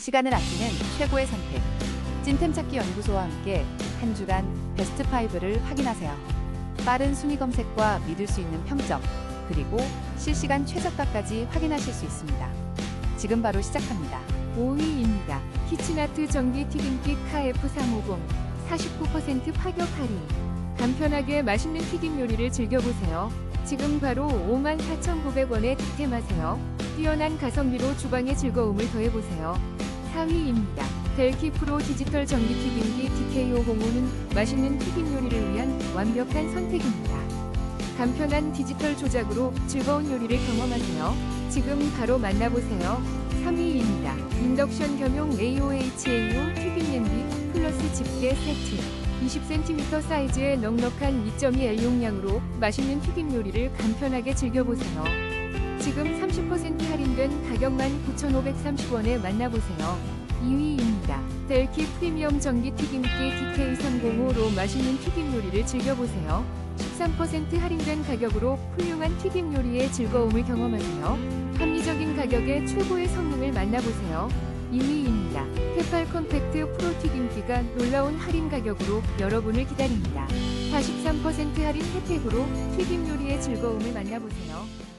시간을 아끼는 최고의 선택. 찐템 찾기 연구소와 함께 한 주간 베스트 5를 확인하세요. 빠른 순위 검색과 믿을 수 있는 평점, 그리고 실시간 최저가까지 확인하실 수 있습니다. 지금 바로 시작합니다. 5위입니다. 키친아트 전기 튀김기 KF350 49% 파격 할인. 간편하게 맛있는 튀김 요리를 즐겨보세요. 지금 바로 54,900원에 득템하세요. 뛰어난 가성비로 주방의 즐거움을 더해보세요. 4위입니다. 델키 프로 디지털 전기 튀김기 DK505는 맛있는 튀김 요리를 위한 완벽한 선택입니다. 간편한 디지털 조작으로 즐거운 요리를 경험하세요. 지금 바로 만나보세요. 3위입니다. 인덕션 겸용 AOHAO 튀김 냄비 플러스 집게 세트. 20cm 사이즈의 넉넉한 2.2L 용량으로 맛있는 튀김 요리를 간편하게 즐겨보세요. 지금 30% 할인된 가격만 9,530원에 만나보세요. 2위입니다. 델키 프리미엄 전기 튀김기 DK305로 맛있는 튀김 요리를 즐겨보세요. 13% 할인된 가격으로 훌륭한 튀김 요리의 즐거움을 경험하세요. 합리적인 가격에 최고의 성능을 만나보세요. 2위입니다. 테팔 컴팩트 프로 튀김기가 놀라운 할인 가격으로 여러분을 기다립니다. 43% 할인 혜택으로 튀김 요리의 즐거움을 만나보세요.